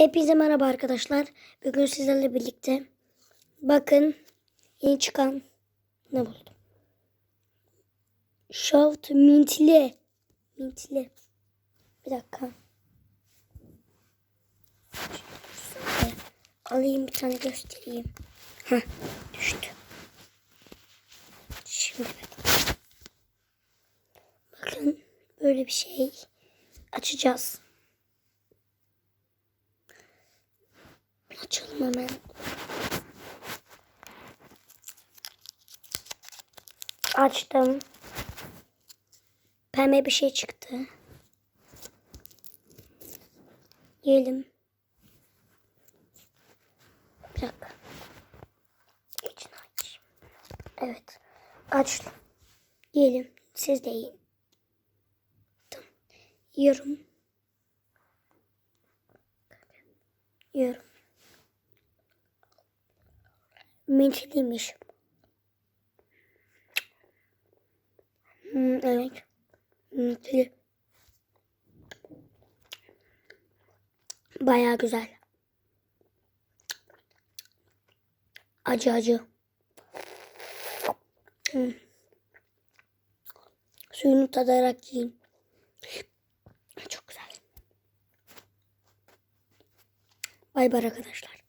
Hepinize merhaba arkadaşlar. Bugün sizlerle birlikte bakın yeni çıkan ne buldum. Shout mintli. Mintli. Bir dakika. Şöyle alayım bir tane göstereyim. Heh, düştü. Şimdi bakın. Bakın böyle bir şey açacağız. Açalım hemen. Açtım. Pembe bir şey çıktı. Yiyelim. Bir dakika. İçini aç. Evet. Açtım. Yiyelim. Siz de yiyin. Yiyorum. Yiyorum. Mintliymiş. Hmm, evet. Mintli. Bayağı güzel. Acı acı. Hmm. Suyunu tadarak yiyin. Çok güzel. Bay bay arkadaşlar.